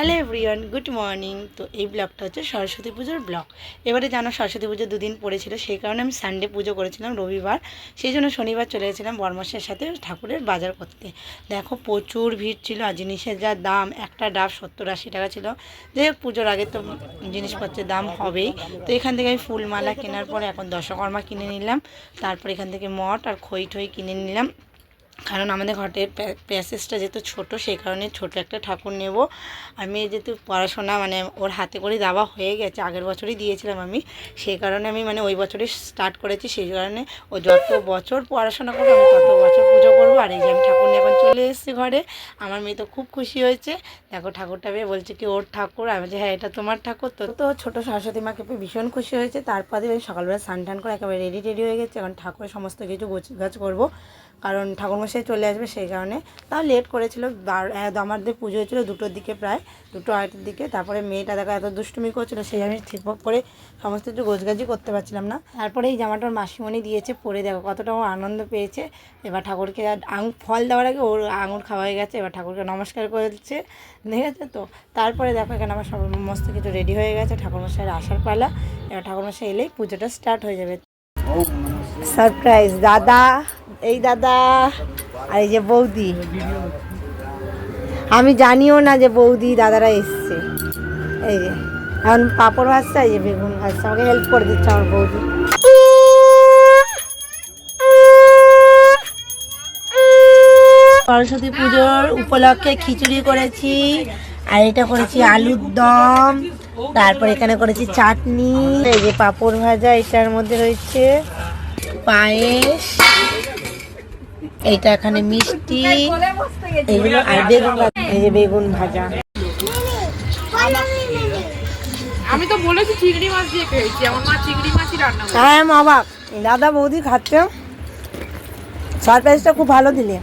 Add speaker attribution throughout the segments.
Speaker 1: Hello everyone, good morning. তো এই ব্লগটা হচ্ছে সরস্বতী পুজোর ব্লগ। এবারে জানো সরস্বতী পুজো দুদিন পড়েছিল, সেই কারণে আমি সানডে পুজো করেছিলাম রবিবার। সেই জন্য শনিবার চলে গেছিলাম বর্মশের সাথে ঠাকুরের বাজার করতে। দেখো প্রচুর ভিড় ছিল আর জিনিসের যা দাম, একটা ডাব সত্তর আশি টাকা ছিল। হোক, পুজোর আগে তো জিনিসপত্রের দাম হবেই। তো এখান থেকে আমি ফুলমালা কেনার পরে এখন দশকর্মা কিনে নিলাম। তারপর এখান থেকে মঠ আর খই ঠই কিনে নিলাম। কারণ আমাদের ঘটের প্যাসেজটা যেহেতু ছোট, সেই কারণে ছোট একটা ঠাকুর নেব। আমি যেহেতু পড়াশোনা মানে ওর হাতে করে দেওয়া হয়ে গেছে, আগের বছরই দিয়েছিলাম আমি, সেই কারণে আমি মানে ওই বছরই স্টার্ট করেছি, সেই কারণে ও যত বছর পড়াশোনা করব আমি তত বছর পুজো করব। আর এই যে আমি ঠাকুর নিয়ে এখন চলে এসেছি ঘরে, আমার মেয়ে তো খুব খুশি হয়েছে। দেখো ঠাকুরটা পেয়ে বলছে কি ওর ঠাকুর, আমি বলছি হ্যাঁ এটা তোমার ঠাকুর। তো তো ছোটো সরস্বতী মাকে পেয়ে ভীষণ খুশি হয়েছে। তারপরে সকালবেলা স্নান টান করে একেবারে রেডি টেডি হয়ে গেছে, এখন ঠাকুরের সমস্ত কিছু গোছ গাছ করব। কারণ ঠাকুরমশাই চলে আসবে সেই কারণে। তাও লেট করেছিল আমাদের পুজো হয়েছিল দুটোর দিকে প্রায়, দুটো আড়াইটের দিকে। তারপরে মেয়েটা দেখা এত দুষ্টুমি করছিল, সেই আমি ঠিক করে সমস্ত কিছু গোছগাছি করতে পারছিলাম না। তারপরে এই জামাটার মাসিমণি দিয়েছে পরে দেখো কতটা ও আনন্দ পেয়েছে। এবার ঠাকুরকে আঙুর ফল দেওয়ার আগে ওর আঙুর খাওয়া হয়ে গেছে, এবার ঠাকুরকে নমস্কার করেছে ঠিক আছে তো? তারপরে দেখো এখানে আমার সমস্ত কিছু রেডি হয়ে গেছে, ঠাকুরমশাইয়ের আসার পালা। এবার ঠাকুরমশাই এলেই পুজোটা স্টার্ট হয়ে যাবে। সারপ্রাইজ দাদা। এই দাদা আর এই যে বৌদি। আমি জানিও না যে বৌদি দাদারা এসছে। এই যে এখন পাঁপড় ভাজছে এই যে বেগুন ভাজছে। আমাকে হেল্প করে দিচ্ছে আমার বৌদি। সরস্বতী পুজোর উপলক্ষে খিচুড়ি করেছি আর এটা করেছি আলুর দম তারপর এখানে করেছি চাটনি। এই যে পাঁপড় ভাজা এটার মধ্যে রয়েছে পায়েস এইটা এখানে মিষ্টি এইগুলো আর বেগুন এই যে বেগুন ভাজা।
Speaker 2: আমি তো বলেছি চিংড়ি মাছ দিয়ে খেয়েছি আমার মা চিংড়ি মাছই রান্না
Speaker 1: হ্যাঁ মা বাবা দাদা বৌদি খাচ্ছে। সারপ্রাইজটা খুব ভালো দিলে।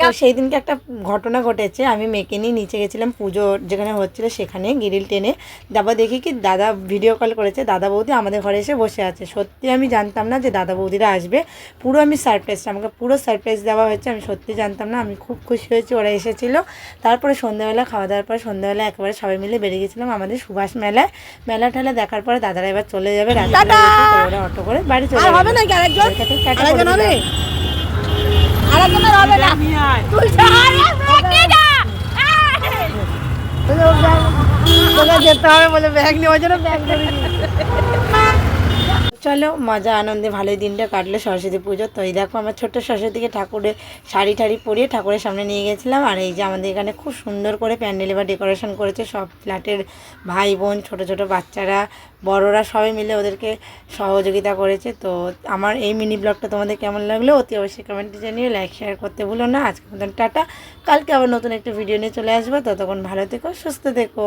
Speaker 1: তো সেই দিনকে একটা ঘটনা ঘটেছে আমি মেয়েকে নিয়ে নিচে গেছিলাম পুজো যেখানে হচ্ছিল সেখানে গিরিল টেনে তারপর দেখি কি দাদা ভিডিও কল করেছে দাদা বৌদি আমাদের ঘরে এসে বসে আছে। সত্যি আমি জানতাম না যে দাদা বৌদিরা আসবে। পুরো আমি সারপ্রাইজ আমাকে পুরো সারপ্রাইজ দেওয়া হয়েছে আমি সত্যি জানতাম না আমি খুব খুশি হয়েছি ওরা এসেছিল। তারপরে সন্ধ্যাবেলা খাওয়া দাওয়ার পর সন্ধ্যাবেলা একেবারে সবাই মিলে বেরিয়ে গেছিলাম আমাদের সুভাষ মেলায়। মেলা ঠেলা দেখার পরে দাদারা এবার চলে যাবে ওরা অটো করে বাড়ি চলে যাবে। হবে নাকি আরেকজন? আরেকজন হবে? আরেকজনের হবে না। তোকে যেতে হবে বলে ব্যাগ নিয়ে জন্য ব্যাগ চলো, মজা, আনন্দে ভালোই দিনটা কাটলো সরস্বতী পুজো। তো এই দেখো, আমার ছোট্ট সরস্বতীকে ঠাকুরের শাড়ি ঠাড়ি পরিয়ে ঠাকুরের সামনে নিয়ে গেছিলাম। আর এই যে আমাদের এখানে খুব সুন্দর করে প্যান্ডেল বা ডেকোরেশন করেছে সব ফ্ল্যাটের ভাই বোন, ছোট ছোট বাচ্চারা, বড়রা সবাই মিলে ওদেরকে সহযোগিতা করেছে। তো আমার এই মিনি ব্লগটা তোমাদের কেমন লাগল অতি অবশ্যই কমেন্টে জানিয়ে লাইক শেয়ার করতে ভুলো না। আজকে মতন টাটা। কালকে আবার নতুন একটা ভিডিও নিয়ে চলে আসব। ততক্ষণ ভালো থেকো, সুস্থ থেকো।